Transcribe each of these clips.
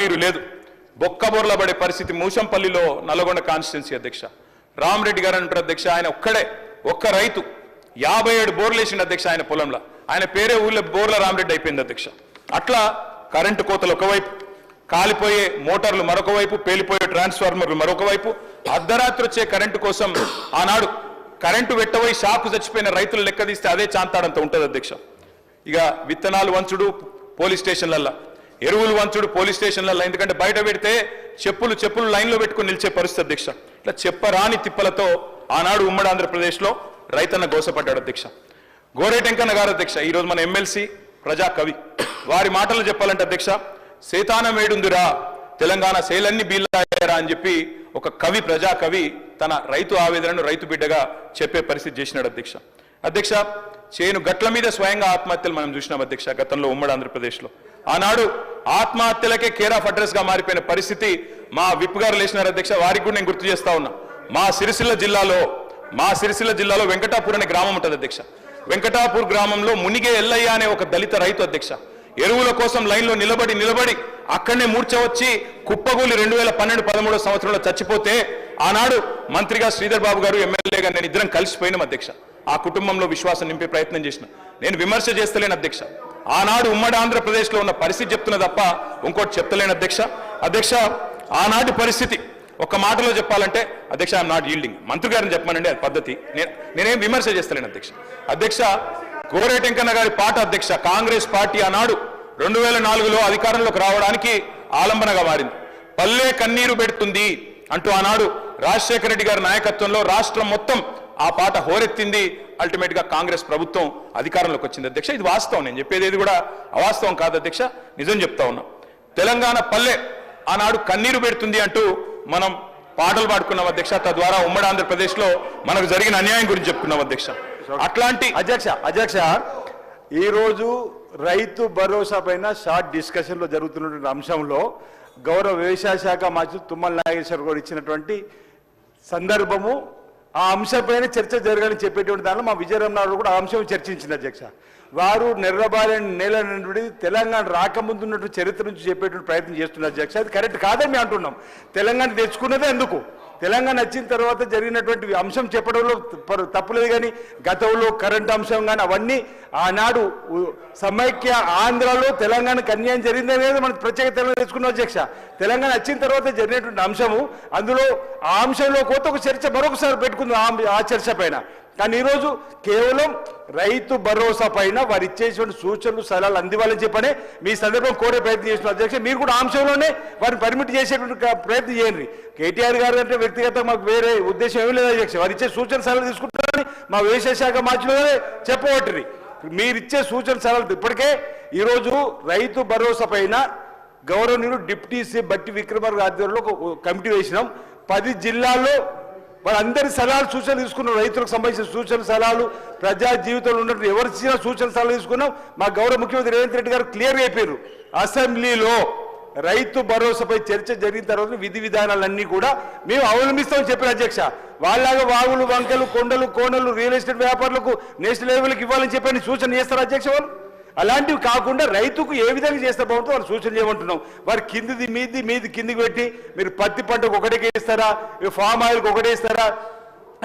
తాగునీరు లేదు. బొక్కబొర్ల పడే పరిస్థితి మూసంపల్లిలో నల్గొండ కాన్స్టిట్యున్సీ అధ్యక్ష. రామరెడ్డి గారు అంటారు అధ్యక్ష ఆయన ఒక్కడే ఒక్క రైతు. యాభై ఏడు బోర్లు వేసిండు అధ్యక్ష ఆయన పొలంలో. ఆయన పేరే ఊళ్ళో బోర్ల రామరెడ్డి అయిపోయింది అధ్యక్ష. అట్లా కరెంటు కోతలు ఒకవైపు కాలిపోయే మోటార్లు మరొక వైపు పేలిపోయే ట్రాన్స్ఫార్మర్లు మరొక వైపు అర్ధరాత్రి వచ్చే కరెంటు కోసం ఆనాడు కరెంటు వెట్టబోయి షాకు చచ్చిపోయిన రైతులు లెక్క తీస్తే అదే చాంతాడంత ఉంటుంది అధ్యక్ష. ఇక విత్తనాలు వంచుడు పోలీస్ స్టేషన్లల్లో. ఎరువులు వంచుడు పోలీస్ స్టేషన్లలో ఎందుకంటే బయట పెడితే చెప్పులు చెప్పులు లైన్లో పెట్టుకుని నిలిచే పరిస్థితి అధ్యక్ష. ఇట్లా చెప్పరాని తిప్పలతో ఆనాడు ఉమ్మడి ఆంధ్రప్రదేశ్లో రైతన్న గోసపడ్డాడు అధ్యక్ష. గోరేటెంకన్న గారు అధ్యక్ష ఈరోజు మన ఎమ్మెల్సీ ప్రజా కవి వారి మాటలు చెప్పాలంటే అధ్యక్ష సేతానం వేడుందిరా తెలంగాణ శైలన్ని బీళ్ళారా అని చెప్పి ఒక కవి ప్రజా కవి తన రైతు ఆవేదనను రైతు బిడ్డగా చెప్పే పరిస్థితి చేసినాడు అధ్యక్ష. అధ్యక్ష చేను గట్ల మీద స్వయంగా ఆత్మహత్యలు మనం చూసినాం అధ్యక్ష గతంలో ఉమ్మడి ఆంధ్రప్రదేశ్లో. ఆనాడు ఆత్మహత్యలకే కేర్ ఆఫ్ అడ్రస్గా మారిపోయిన పరిస్థితి మా విప్ గారు లేచినారు అధ్యక్ష వారికి కూడా నేను గుర్తు చేస్తా ఉన్నా. మా సిరిసిల్ల జిల్లాలో మా సిరిసిల్ల జిల్లాలో వెంకటాపూర్ అనే గ్రామం ఉంటుంది అధ్యక్ష. వెంకటాపూర్ గ్రామంలో మునిగే ఎల్లయ్య అనే ఒక దళిత రైతు అధ్యక్ష. ఎరువుల కోసం లైన్లో నిలబడి నిలబడి అక్కడనే మూర్చ వచ్చి కుప్పగూలి రెండు వేల పన్నెండు పదమూడో సంవత్సరంలో చచ్చిపోతే ఆనాడు మంత్రిగా శ్రీధర్ బాబు గారు ఎమ్మెల్యేగా నేను ఇద్దరం కలిసిపోయినాం అధ్యక్ష. ఆ కుటుంబంలో విశ్వాసం నింపే ప్రయత్నం చేసిన. నేను విమర్శ చేస్తలేను అధ్యక్ష. ఆనాడు ఉమ్మడి ఆంధ్రప్రదేశ్లో ఉన్న పరిస్థితి చెప్తున్న తప్ప ఇంకోటి చెప్తలేను అధ్యక్ష. అధ్యక్ష ఆనాటి పరిస్థితి ఒక మాటలో చెప్పాలంటే అధ్యక్ష ఐఎమ్ నాట్ ఈల్డింగ్ మంత్రి గారిని చెప్పమనండి అది పద్ధతి. నేను నేనేం విమర్శ చేస్తలేను అధ్యక్ష. అధ్యక్ష గోరేటెంకన్న గారి పాట అధ్యక్ష కాంగ్రెస్ పార్టీ ఆనాడు రెండు వేల నాలుగులో అధికారంలోకి రావడానికి ఆలంబనగా మారింది. పల్లె కన్నీరు పెడుతుంది అంటూ ఆనాడు రాజశేఖర రెడ్డి గారి నాయకత్వంలో రాష్ట్రం మొత్తం ఆ పాట హోరెత్తింది. అల్టిమేట్గా కాంగ్రెస్ ప్రభుత్వం అధికారంలోకి వచ్చింది. అధ్యక్ష ఇది వాస్తవం. నేను చెప్పేది ఏది కూడా అవాస్తవం కాదు అధ్యక్ష. నిజం చెప్తా ఉన్నా. తెలంగాణ పల్లె ఆనాడు కన్నీరు పెడుతుంది అంటూ మనం పాటలు పాడుకున్నాం అధ్యక్ష. తద్వారా ఉమ్మడి ఆంధ్రప్రదేశ్లో మనకు జరిగిన అన్యాయం గురించి చెప్పుకున్నాం అధ్యక్ష. అట్లాంటి అధ్యక్ష అధ్యక్ష ఈరోజు రైతు భరోసా పైన షార్ట్ డిస్కషన్లో జరుగుతున్నటువంటి అంశంలో గౌరవ వ్యవసాయ శాఖ మంత్రి తుమ్మల నాగేశ్వర గారు ఇచ్చినటువంటి సందర్భము ఆ అంశంపైన చర్చ జరగాలని చెప్పేటువంటి దానిలో మా విజయరమణారావు కూడా ఆ అంశం చర్చించింది అధ్యక్ష. వారు నెర్రబాలెన్ నేల నుండి తెలంగాణ రాకముందు ఉన్నటువంటి చరిత్ర నుంచి చెప్పేటువంటి ప్రయత్నం చేస్తున్నారు అధ్యక్ష. అది కరెక్ట్ కాదని మేము అంటున్నాం. తెలంగాణ తెచ్చుకున్నదే ఎందుకు? తెలంగాణ వచ్చిన తర్వాత జరిగినటువంటి అంశం చెప్పడంలో తప్పులేదు కానీ గతంలో కరెంట్ అంశం కానీ అవన్నీ ఆనాడు సమైక్య ఆంధ్రలో తెలంగాణకు అన్యాయం జరిగింది అనేది మనం ప్రత్యేక తెలంగాణ తెచ్చుకున్నాం అధ్యక్ష. తెలంగాణ వచ్చిన తర్వాత జరిగినటువంటి అంశము అందులో ఆ అంశంలో కొత్త ఒక చర్చ మరొకసారి పెట్టుకుందాం ఆ చర్చ పైన. కానీ ఈరోజు కేవలం రైతు భరోసా పైన వారు ఇచ్చేటువంటి సూచనలు సలహాలు అందివ్వాలని చెప్పనే మీ సందర్భం కోరే ప్రయత్నం చేసిన అధ్యక్ష మీరు కూడా అంశంలోనే వారిని పర్మిట్ చేసేటువంటి ప్రయత్నం చేయండి. కేటీఆర్ గారు అంటే వ్యక్తిగతంగా మాకు వేరే ఉద్దేశం ఏమీ లేదు అధ్యక్ష. వారు ఇచ్చే సూచన సలహాలు తీసుకుంటారని మా వ్యవసాయ శాఖ మార్చిలోనే చెప్పబట్టిరి మీరు ఇచ్చే సూచన సలహాలు ఇప్పటికే ఈరోజు రైతు భరోసా పైన గౌరవనీయులు డిప్యూటీ సీ బట్టి విక్రమార్ ఆధ్వర్యంలో ఒక కమిటీ వేసినాం. పది జిల్లాల్లో వాళ్ళందరి సలహాలు సూచనలు తీసుకున్నాం. రైతులకు సంబంధించిన సూచన సలహాలు ప్రజా జీవితంలో ఉన్నట్టు ఎవరు ఇచ్చిన సూచన సలహాలు తీసుకున్నాం. మా గౌరవ ముఖ్యమంత్రి రేవంత్ రెడ్డి గారు క్లియర్ అయిపోయారు అసెంబ్లీలో రైతు భరోసాపై చర్చ జరిగిన తర్వాత విధి విధానాలన్నీ కూడా మేము అవలంబిస్తామని చెప్పిన అధ్యక్ష. వాళ్ళలాగా వాగులు వంకలు కొండలు కోనలు రియల్ ఎస్టేట్ వ్యాపారులకు నేషనల్ లెవెల్కి ఇవ్వాలని చెప్పని సూచన చేస్తారు అధ్యక్ష వాళ్ళు? అలాంటివి కాకుండా రైతుకు ఏ విధంగా చేస్తే బాగుంటుందో వాళ్ళు సూచన చేయమంటున్నాం. వారి కిందిది మీది మీది కిందికి పెట్టి మీరు పత్తి పంటకు ఒకటికే ఇస్తారా ఫామ్ ఆయిల్కి ఒకటే ఇస్తారా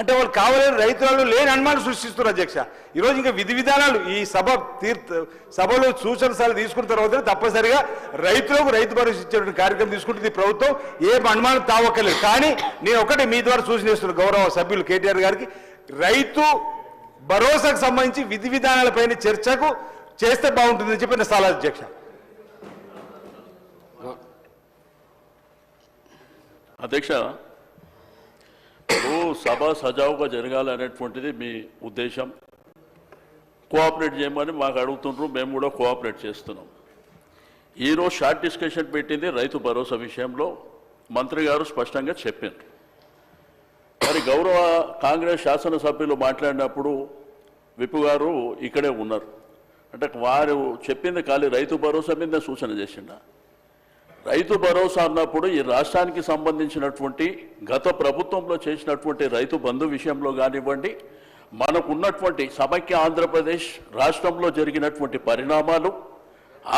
అంటే వాళ్ళు కావాలని రైతులలో లేని అనుమానం సృష్టిస్తున్నారు అధ్యక్ష. ఈరోజు ఇంకా విధి విధానాలు ఈ సభ తీర్థ సభలో సూచన సలహా తీసుకున్న తర్వాత తప్పనిసరిగా రైతులకు రైతు భరోసా ఇచ్చేటువంటి కార్యక్రమం తీసుకుంటుంది ప్రభుత్వం. ఏ అనుమానం తావక్కర్లేదు. కానీ నేను ఒకటే మీ ద్వారా సూచన చేస్తున్నాను గౌరవ సభ్యులు కేటీఆర్ గారికి. రైతు భరోసాకు సంబంధించి విధి విధానాలపైన చర్చకు చేస్తే బాగుంటుందని చెప్పి నా సలహా అధ్యక్ష అధ్యక్ష సభ సజావుగా జరగాలనేటువంటిది మీ ఉద్దేశం. కోఆపరేట్ చేయమని మాకు అడుగుతుండ్రు మేము కూడా కోఆపరేట్ చేస్తున్నాం. ఈరోజు షార్ట్ డిస్కషన్ పెట్టింది రైతు భరోసా విషయంలో. మంత్రి గారు స్పష్టంగా చెప్పారు. మరి గౌరవ కాంగ్రెస్ శాసనసభ్యులు మాట్లాడినప్పుడు విప్పు గారు ఇక్కడే ఉన్నారు. అంటే వారు చెప్పింది ఖాళీ రైతు భరోసా మీద సూచన చేసిండ. రైతు భరోసా అన్నప్పుడు ఈ రాష్ట్రానికి సంబంధించినటువంటి గత ప్రభుత్వంలో చేసినటువంటి రైతు బంధు విషయంలో కానివ్వండి మనకున్నటువంటి సమైక్య ఆంధ్రప్రదేశ్ రాష్ట్రంలో జరిగినటువంటి పరిణామాలు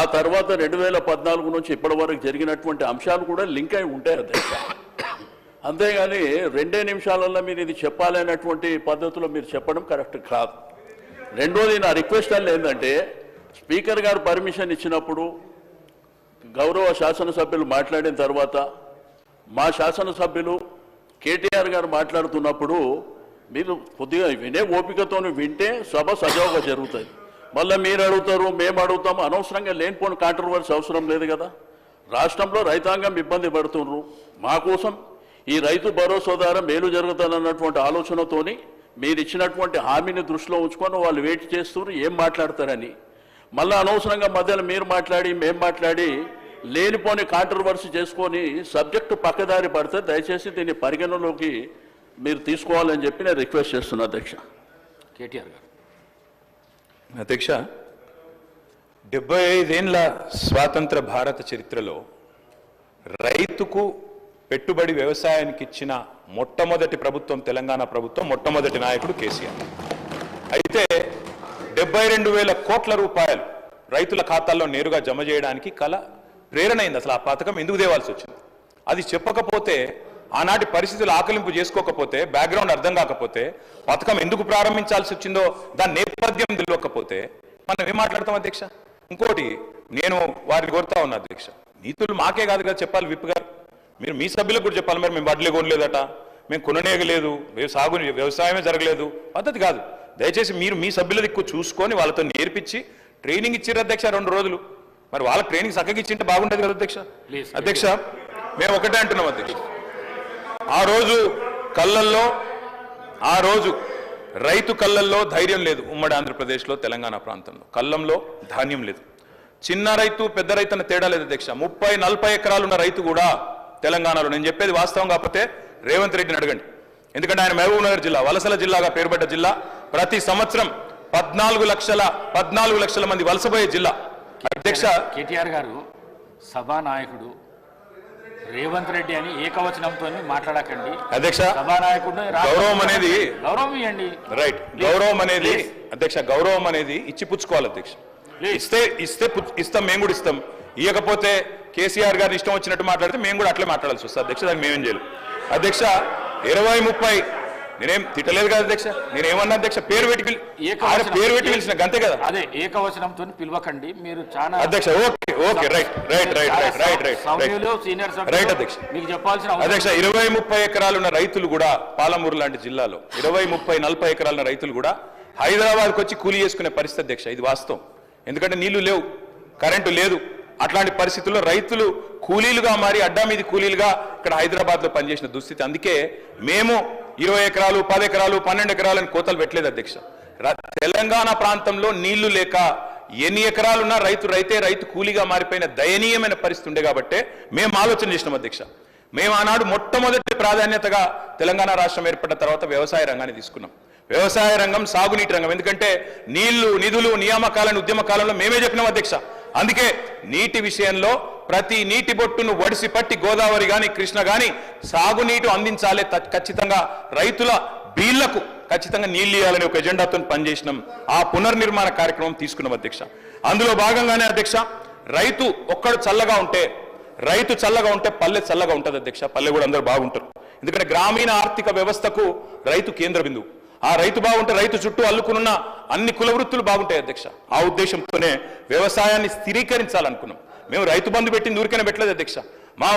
ఆ తర్వాత రెండు వేల పద్నాలుగు నుంచి ఇప్పటి వరకు జరిగినటువంటి అంశాలు కూడా లింక్ అయి ఉంటాయి అధ్యక్ష. అంతేగాని రెండే నిమిషాలలో మీరు ఇది చెప్పాలనేటువంటి పద్ధతిలో మీరు చెప్పడం కరెక్ట్ కాదు. రెండోది నా రిక్వెస్ట్ అని ఏంటంటే స్పీకర్ గారు పర్మిషన్ ఇచ్చినప్పుడు గౌరవ శాసనసభ్యులు మాట్లాడిన తర్వాత మా శాసనసభ్యులు కేటీఆర్ గారు మాట్లాడుతున్నప్పుడు మీరు కొద్దిగా వినే ఓపికతో వింటే సభ సజావుగా జరుగుతుంది. మళ్ళీ మీరు అడుగుతారు మేము అడుగుతాము అనవసరంగా లేనిపోని కాంట్రవర్సీ అవసరం లేదు కదా. రాష్ట్రంలో రైతాంగం ఇబ్బంది పడుతున్నారు మా కోసం ఈ రైతు భరోసా ద్వారా మేలు జరుగుతుందన్నటువంటి ఆలోచనతోని మీరు ఇచ్చినటువంటి హామీని దృష్టిలో ఉంచుకొని వాళ్ళు వెయిట్ చేస్తున్నారు ఏం మాట్లాడతారని. మళ్ళీ అనవసరంగా మధ్యలో మీరు మాట్లాడి మేం మాట్లాడి లేనిపోని కాంట్రవర్సీ చేసుకొని సబ్జెక్టు పక్కదారి పడితే దయచేసి దీన్ని పరిగణలోకి మీరు తీసుకోవాలని చెప్పి నేను రిక్వెస్ట్ చేస్తున్నా అధ్యక్ష. కేటీఆర్ గారు. అధ్యక్ష డెబ్బై ఐదేండ్ల స్వాతంత్ర భారత చరిత్రలో రైతుకు పెట్టుబడి వ్యవసాయానికి ఇచ్చిన మొట్టమొదటి ప్రభుత్వం తెలంగాణ ప్రభుత్వం మొట్టమొదటి నాయకుడు కేసీఆర్. అయితే డెబ్బై రెండు వేల కోట్ల రూపాయలు రైతుల ఖాతాల్లో నేరుగా జమ చేయడానికి కల ప్రేరణ అయింది అసలు ఆ పథకం ఎందుకు దేవాల్సి వచ్చింది? అది చెప్పకపోతే ఆనాటి పరిస్థితులు ఆకలింపు చేసుకోకపోతే బ్యాక్గ్రౌండ్ అర్థం కాకపోతే పథకం ఎందుకు ప్రారంభించాల్సి వచ్చిందో దాని నేపథ్యం తెలియకపోతే మనం ఏం మాట్లాడతాం అధ్యక్ష? ఇంకోటి నేను వారిని కోరుతా ఉన్నా అధ్యక్ష. నీతులు మాకే కాదు కదా చెప్పాలి విప్ గారు. మీరు మీ సభ్యులకు కూడా చెప్పాలి మరి మేము వడ్లే కొనలేదట మేము కొననేయగలేదు వ్యవ- సాగు వ్యవసాయమే జరగలేదు. పద్ధతి కాదు. దయచేసి మీరు మీ సభ్యుల దిక్కు చూసుకొని వాళ్ళతో నేర్పించి ట్రైనింగ్ ఇచ్చిర్రు అధ్యక్ష రెండు రోజులు. మరి వాళ్ళకి ట్రైనింగ్ చక్కగా ఇచ్చింటే బాగుండేది కదా అధ్యక్ష? అధ్యక్ష మేము ఒకటే అంటున్నాం అధ్యక్ష. ఆ రోజు కళ్ళల్లో ఆ రోజు రైతు కళ్ళల్లో ధైర్యం లేదు ఉమ్మడి ఆంధ్రప్రదేశ్లో తెలంగాణ ప్రాంతంలో. కళ్ళంలో ధాన్యం లేదు. చిన్న రైతు పెద్ద రైతు అన్న తేడా లేదు అధ్యక్ష. ముప్పై నలభై ఎకరాలు ఉన్న రైతు కూడా తెలంగాణలో. నేను చెప్పేది వాస్తవం కాకపోతే రేవంత్ రెడ్డిని అడగండి. ఎందుకంటే ఆయన మహబూబ్ నగర్ జిల్లా వలసల జిల్లాగా పేరుపడ్డ జిల్లా ప్రతి సంవత్సరం పద్నాలుగు లక్షల పద్నాలుగు లక్షల మంది వలసపోయే జిల్లా. అధ్యక్ష కేటీఆర్ గారు సభానాయకుడు. రేవంత్ రెడ్డి అని ఏకవచనంతో మాట్లాడకండి. అధ్యక్ష సభానాయకుడు గౌరవం అనేది గౌరవం ఇవ్వండి. రైట్ గౌరవం అనేది అధ్యక్ష గౌరవం అనేది ఇచ్చి పుచ్చుకోవాలి అధ్యక్ష. ఇస్తే ఇస్తే ఇస్తాం మేము కూడా ఇస్తాం. ఇవ్వకపోతే కేసీఆర్ గారిని ఇష్టం వచ్చినట్టు మాట్లాడితే మేము కూడా అట్లే మాట్లాడాల్సి వస్తుంది అధ్యక్ష దానికి మేమేం చేయలేం. అధ్యక్ష ఇరవై ముప్పై నేనేం తిట్టలేదు కదా అధ్యక్ష? నేనేమన్నా అధ్యక్ష పేరు పెట్టి పేరు పెట్టి పిలిచిన గంతే కదా? అదే ఏకవచనంతో పిలవకండి. మీరు చాలా అధ్యక్ష okay okay right right right right right senior right అధ్యక్ష. మీకు చెప్పాల్సిన అధ్యక్ష ఇరవై ముప్పై ఎకరాలున్న రైతులు కూడా పాలమూరు లాంటి జిల్లాలో ఇరవై ముప్పై నలభై ఎకరాలున్న రైతులు కూడా హైదరాబాద్కి వచ్చి కూలీ చేసుకునే పరిస్థితి అధ్యక్ష ఇది వాస్తవం. ఎందుకంటే నీళ్ళు లేవు కరెంటు లేదు. అట్లాంటి పరిస్థితుల్లో రైతులు కూలీలుగా మారి అడ్డా మీది కూలీలుగా ఇక్కడ హైదరాబాద్లో పనిచేసిన దుస్థితి. అందుకే మేము ఇరవై ఎకరాలు పది ఎకరాలు పన్నెండు ఎకరాలని కోతలు పెట్టలేదు అధ్యక్ష. తెలంగాణ ప్రాంతంలో నీళ్ళు లేక ఎన్ని ఎకరాలున్నా రైతు రైతే రైతు కూలీగా మారిపోయిన దయనీయమైన పరిస్థితి ఉండే కాబట్టే మేము ఆలోచన చేసినాం అధ్యక్ష. మేము ఆనాడు మొట్టమొదటి ప్రాధాన్యతగా తెలంగాణ రాష్ట్రం ఏర్పడిన తర్వాత వ్యవసాయ రంగాన్ని తీసుకున్నాం. వ్యవసాయ రంగం సాగునీటి రంగం. ఎందుకంటే నీళ్ళు నిధులు నియామకాలను ఉద్యమ కాలంలో మేమే చెప్పినాం అధ్యక్ష. అందుకే నీటి విషయంలో ప్రతి నీటి బొట్టును వడిసి పట్టి గోదావరి గాని కృష్ణ గాని సాగునీటి అందించాలి ఖచ్చితంగా. రైతుల బీళ్ళకు ఖచ్చితంగా నీళ్ళియాలని ఇవ్వాలని ఒక ఎజెండాతో పనిచేసినాం. ఆ పునర్నిర్మాణ కార్యక్రమం తీసుకున్నాం అధ్యక్ష. అందులో భాగంగానే అధ్యక్ష రైతు ఒక్కడు చల్లగా ఉంటే రైతు చల్లగా ఉంటే పల్లె చల్లగా ఉంటుంది అధ్యక్ష. పల్లె కూడా అందరూ బాగుంటారు. ఎందుకంటే గ్రామీణ ఆర్థిక వ్యవస్థకు రైతు కేంద్ర బిందువు ఆ రైతు బాగుంటే రైతు చుట్టూ అల్లుకున్న అన్ని కుల వృత్తులు బాగుంటాయి అధ్యక్ష. ఆ ఉద్దేశంతోనే వ్యవసాయాన్ని స్థిరీకరించాలనుకున్నాం. మేము రైతు బంధు పెట్టింది ఊరికైనా పెట్టలేదు అధ్యక్ష.